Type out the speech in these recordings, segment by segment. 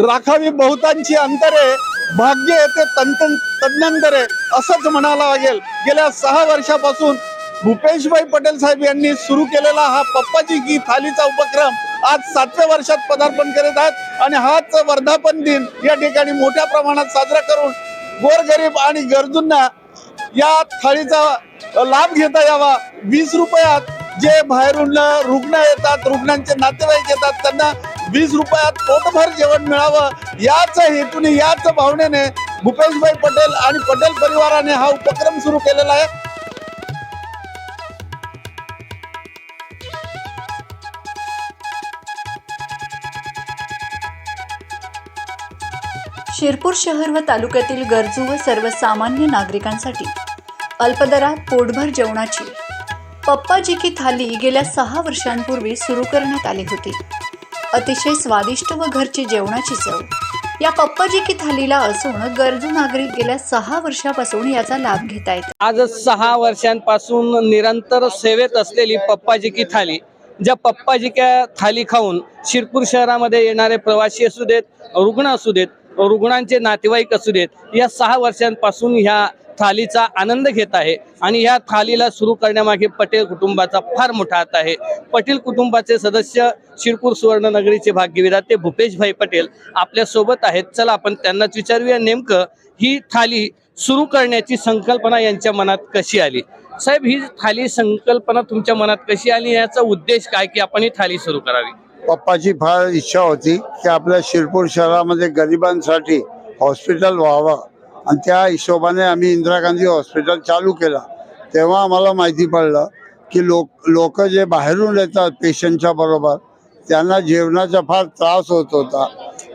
राखावी बहुतांची अंतरे भाग्य येते तंत तज्ञांतरे असंच म्हणायला लागेल. गेल्या सहा वर्षापासून भूपेशभाई पटेल साहेब यांनी सुरू केलेला हा पप्पाजी की थालीचा उपक्रम आज सातव्या वर्षात पदार्पण करीत आहेत आणि हाच वर्धापन दिन या ठिकाणी मोठ्या प्रमाणात साजरा करून गोरगरीब आणि गरजूंना या थाळीचा लाभ घेता यावा. वीस रुपयात जे बाहेरून रुग्ण येतात रुग्णांचे नातेवाईक येतात त्यांना वीस रुपयात पोटभर जेवण मिळावं याच हेतूने याच भावनेने भूपेशभाई पटेल आणि पटेल परिवाराने हा उपक्रम सुरू केलेला आहे. शिरपूर शहर व तालुक्यातील गरजू व सर्वसामान्य नागरिकांसाठी अल्पदरात पोटभर जेवणाची पप्पाजी की थाली गेल्या सहा वर्षांपूर्वी सुरू करण्यात आली होती. अतिशय स्वादिष्ट व घरची जेवणाची चव. या पप्पाजी की थालीला असून गरजू नागरिक गेल्या सहा वर्षापासून याचा लाभ घेत आहेत. आज सहा वर्षांपासून निरंतर सेवेत असलेली पप्पाजी की थाली ज्या पप्पाजी क्या थाली खाऊन शिरपूर शहरामध्ये येणारे प्रवासी असू देत रुग्ण असू देत रुग्णांचे नातेवाईक असू देत या सहा वर्षांपासून ह्या थालीचा आनंद घेत आहे आणि या थालीला सुरू करण्यामागे पटेल कुटुंबाचा फार मोठा हात आहे. पटेल कुटुंबाचे सदस्य शिरपूर सुवर्णनगरीचे भाग्यविधाते भूपेशभाई पटेल आपल्यासोबत आहेत. चला आपण त्यांनाच विचारूया नेमकं ही थाली सुरू करण्याची संकल्पना यांच्या मनात कशी आली? साहेब ही थाली संकल्पना तुमच्या मनात कशी आली? याचा उद्देश काय की आपण ही थाली सुरू करावी? पप्पाची फार इच्छा होती की आपल्या शिरपूर शहरामध्ये गरिबांसाठी हॉस्पिटल व्हावं. आणि त्या हिशोबाने आम्ही इंदिरा गांधी हॉस्पिटल चालू केला. तेव्हा आम्हाला माहिती पडलं की लोक लोक जे बाहेरून येतात पेशंटच्या बरोबर त्यांना जेवणाचा फार त्रास होत होता.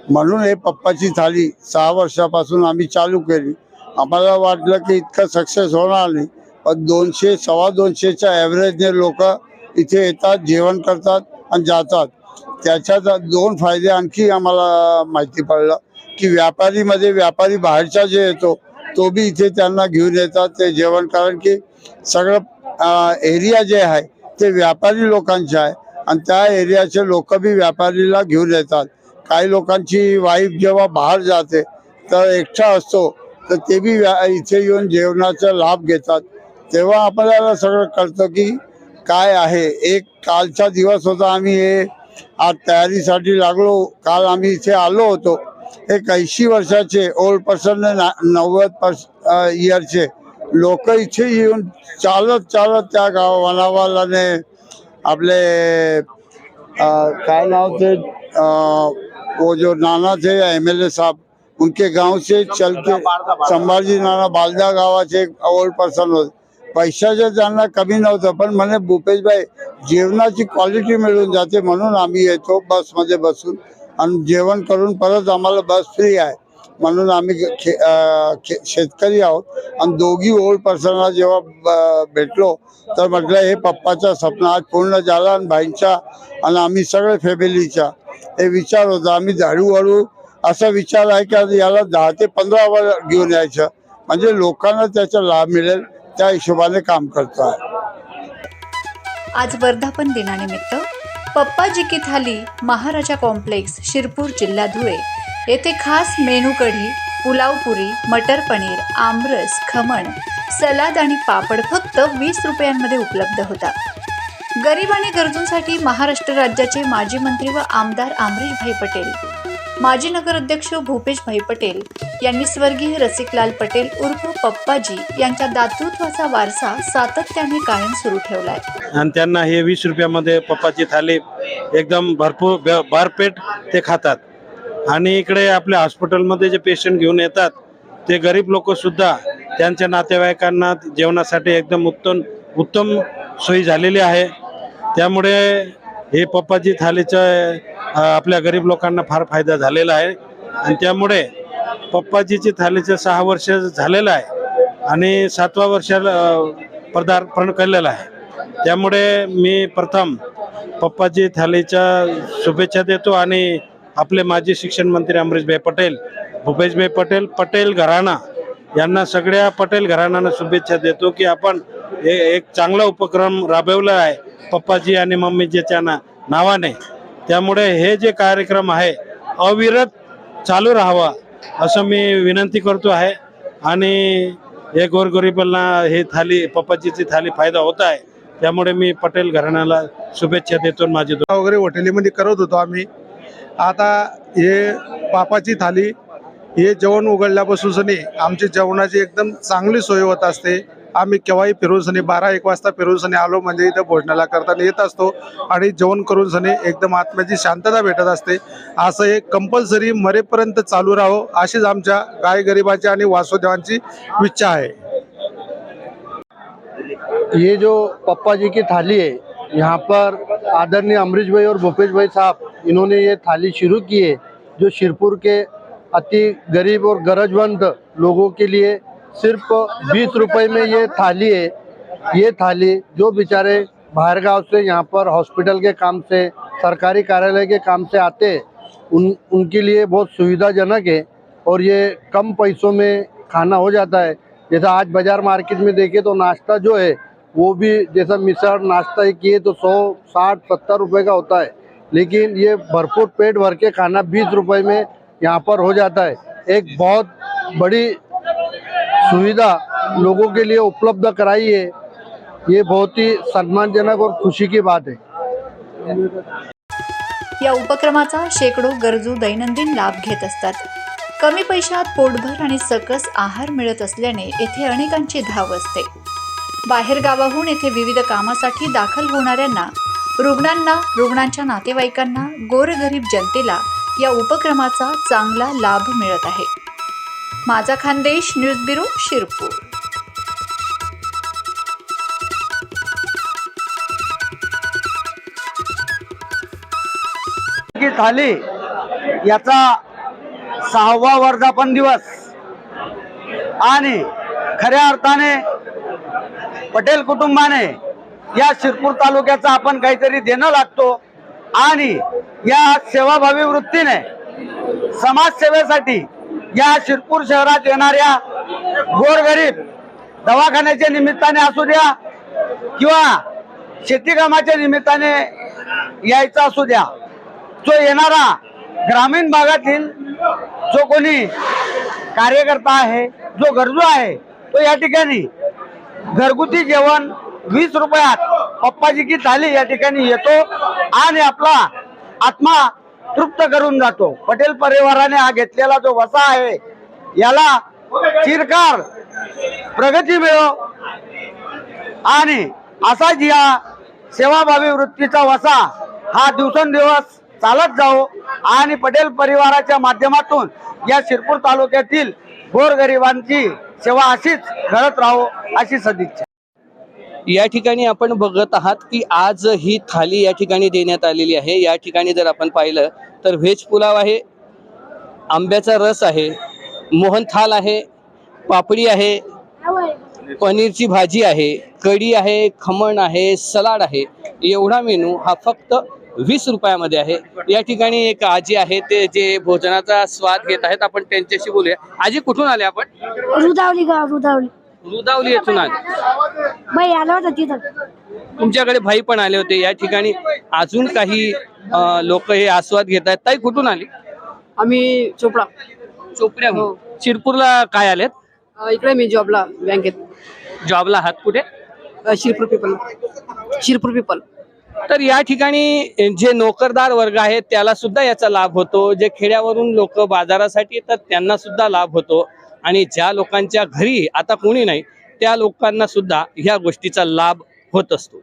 म्हणून हे पप्पाची थाली सहा वर्षापासून आम्ही चालू केली. आम्हाला वाटलं की इतकं सक्सेस होणार नाही पण दोनशे सव्वा दोनशेच्या ॲव्हरेजने लोक इथे येतात जेवण करतात आणि जातात. त्याच्यात दोन फायदे आणखी आम्हाला माहिती पडलं की व्यापारीमध्ये व्यापारी बाहेरचा जे येतो तो बी इथे त्यांना घेऊन येतात ते जेवण. कारण की सगळं एरिया जे आहे ते व्यापारी लोकांचे आहे. आणि त्या एरियाचे लोक बी व्यापारीला घेऊन येतात. काही लोकांची वाईफ जेव्हा बाहेर जाते तर एकटा असतो तर ते बी व्या- इथे येऊन जेवणाचा लाभ घेतात. तेव्हा आपल्याला सगळं कळतं की काय आहे. एक कालचा दिवस होता आम्ही हे आज तयारीसाठी लागलो काल आम्ही इथे आलो होतो एक ऐंशी वर्षाचे ओल्ड पर्सन नव्वद पर्स इयरचे लोक इथे येऊन चालत चालत त्या गाव वनावालाने आपले अ, काय नाव थे अ, वो जो नाना थे एम एल ए साहब उनके गांव से चल के संभाजी नाना बालदा गावाचे एक ओल्ड पर्सन होते पैशाचं त्यांना कमी नव्हतं पण म्हणे भूपेशभाई जेवणाची क्वालिटी मिळून जाते म्हणून आम्ही येतो बसमध्ये बसून आणि जेवण करून परत आम्हाला बस फ्री आहे म्हणून आम्ही खे- शेतकरी आहोत. आणि दोघी ओल्ड पर्सनला जेव्हा ब- भेटलो तर म्हटलं हे पप्पाचा सपना आज पूर्ण झाला आणि भाईंचा आणि आम्ही सगळे फॅमिलीचा हे विचार होता. आम्ही हळूहळू असा विचार आहे की आता याला दहा ते पंधरा वर घेऊन यायचं. म्हणजे लोकांना त्याचा लाभ मिळेल. त्या हिशोबाने काम करतो आहे आज वर्धापन दिनानिमित्त पप्पाजी की थाली महाराजा कॉम्प्लेक्स शिरपूर जिल्हा धुळे येथे खास मेनू कढी पुलाव पुरी मटर पनीर आमरस खमण सलाद आणि पापड फक्त वीस रुपयांमध्ये उपलब्ध होता. गरीब आणि गरजूंसाठी महाराष्ट्र राज्याचे माजी मंत्री व आमदार अमरीशभाई पटेल माजी नगराध्यक्ष भूपेशभाई पटेल यांनी स्वर्गीय रसिकलाल पटेल उर्फ पप्पाजी यांच्या दातृत्वाचा वारसा सातत्याने कायम सुरू ठेवलाय. आणि त्यांना हे वीस रुपयामध्ये पप्पाची थाली एकदम भरपूर ब- ते खातात. आणि इकडे आपल्या हॉस्पिटलमध्ये जे पेशंट घेऊन येतात ते गरीब लोक सुद्धा त्यांच्या नातेवाईकांना जेवणासाठी एकदम उत्तम उत्तम सोयी झालेली आहे. त्यामुळे हे पप्पाजी थालीचं आपल्या गरीब लोकांना फार फायदा झालेला आहे. आणि त्यामुळे पप्पाजीची थालीचं सहा वर्ष झालेलं आहे आणि सातवा वर्षाला पदार्पण केलेलं आहे. त्यामुळे मी प्रथम पप्पाजी थालीच्या शुभेच्छा देतो आणि आपले माजी शिक्षण मंत्री अमरीशभाई पटेल भूपेशभाई पटेल पटेल घराणा यांना सगळ्या पटेल घराण्यानं शुभेच्छा देतो की आपण हे एक चांगला उपक्रम राबवला आहे पप्पाजी आणि मम्मीजीच्या ना नावाने. त्यामुळे हे जे कार्यक्रम आहे अविरत चालू राहावा असं मी विनंती करतो आहे. आणि हे गोरगरिबांना हे थाली पप्पाजीची थाली फायदा होत आहे. त्यामुळे मी पटेल घराण्याला शुभेच्छा देतो माझी वगैरे हॉटेलीमध्ये करत होतो आम्ही. आता हे पापाची थाली हे जेवण उघडल्यापासून आमची जेवणाची एकदम चांगली सोय होत असते. आम्ही केव्हाही फिरून सनी बारा एक वाजता फिरून सनी आलो म्हणजे इथं भोजनाला करताना येत असतो आणि जेवण करून सनी एकदम आत्म्याची शांतता भेटत असते. असं हे कंपल्सरी मरेपर्यंत चालू राहो अशीच आमच्या गाय गरिबाची आणि वासुदेवांची इच्छा आहे. ये जो पप्पा जी की थाली है यहाँ पर आदरणीय अमरीश भाई और भूपेश भाई साहब इन्होंने ये थाली शुरू की है जो शिरपुर के अति गरीब और गरजवंत लोगों के लिए सिर्फ़ बीस रुपए में ये थाली है। ये थाली जो बेचारे बाहर गाँव से यहाँ पर हॉस्पिटल के काम से, सरकारी कार्यालय के काम से आते उन, उनके लिए बहुत सुविधाजनक है और ये कम पैसों में खाना हो जाता है। जैसा आज बाज़ार मार्केट में देखे तो नाश्ता जो है, वो भी जैसा मिसर नाश्ता ही किए तो सौ, साठ, सत्तर रुपए का होता है। लेकिन ये भरपूर पेट भर के खाना बीस रुपए में यहाँ पर हो जाता है। एक बहुत बड़ी सुविधा लोगों के लिए उपलब्ध कराई है ये बहुत ही सम्मानजनक और खुशी की बात है। या उपक्रमाचा शेकडो गरजू दैनंदिन लाभ घेत असतात. कमी पैशात पोटभर आणि सकस आहार मिळत असल्याने येथे अनेकांची धाव असते. बाहेर गावाहून येथे विविध कामासाठी दाखल होणाऱ्यांना रुग्णांना रुग्णांच्या नातेवाईकांना गोरगरीब जनतेला या उपक्रमाचा चांगला लाभ मिळत आहे. माझा खानदेश न्यूज ब्युरो शिरपूर. झाली थाली याचा सहावा वर्धापन दिवस. आणि खऱ्या अर्थाने पटेल कुटुंबाने या शिरपूर तालुक्याचा आपण काहीतरी देणं लागतो. आणि या सेवाभावी वृत्तीने समाजसेवेसाठी या शिरपूर शहरात येणाऱ्या गोरगरीब दवाखान्याच्या निमित्ताने असू द्या किंवा शेतीकामाच्या निमित्ताने यायचा असू द्या जो येणारा ग्रामीण भागातील जो कोणी कार्यकर्ता आहे जो गरजू आहे तो या ठिकाणी घरगुती जेवण वीस रुपयात पप्पाजी की थाली या ठिकाणी येतो आणि आपला आत्मा तृप्त करून जातो. पटेल परिवाराने हा घेतलेला जो वसा आहे याला चिरकार प्रगती मिळो. आणि असाच या सेवाभावी वृत्तीचा वसा हा दिवसेंदिवस चालत जाओ आणि पटेल परिवाराच्या माध्यमातून या शिरपूर तालुक्यातील गोरगरिबांची सेवा अशीच घडत राहो अशी सदिच्छा. या ठिकाणी आपण बघत आहात की आज ही थाली या ठिकाणी देण्यात आलेली आहे. या ठिकाणी जर आपण पाहिलं तर व्हेज पुलाव आहे आंब्याचा रस आहे मोहन थाल आहे पापडी आहे पनीरची भाजी आहे कढी आहे खमण आहे सलाड आहे. एवढा मेनू हा फक्त वीस रुपयामध्ये आहे. या ठिकाणी एक आजी आहे ते जे भोजनाचा स्वाद घेत आहेत आपण त्यांच्याशी बोलूया. आजी कुठून आले आपण? रुदावली गाव रुदावली. रुदावली येथून आले. बाई आला होता तिथं. तुमच्याकडे भाई पण आले होते. या ठिकाणी अजून काही लोक हे आस्वाद घेत आहेत. ताई कुठून आली? आम्ही चोपडा. चोपड्याहून शिरपूरला काय आलेत? अ, इकडे मी जॉबला बँकेत. जॉबला आहात कुठे? अ, शिरपूर पीपल शिरपूर पीपल तर या ठिकाणी जे नोकरदार वर्ग आहे त्याला सुद्धा याचा लाभ होतो. जे खेड्यावरून लोक बाजारासाठी येतात त्यांना सुद्धा लाभ होतो. आणि ज्या लोकांच्या घरी आता कोणी नाही त्या लोकांना सुद्धा ह्या गोष्टीचा लाभ होत असतो.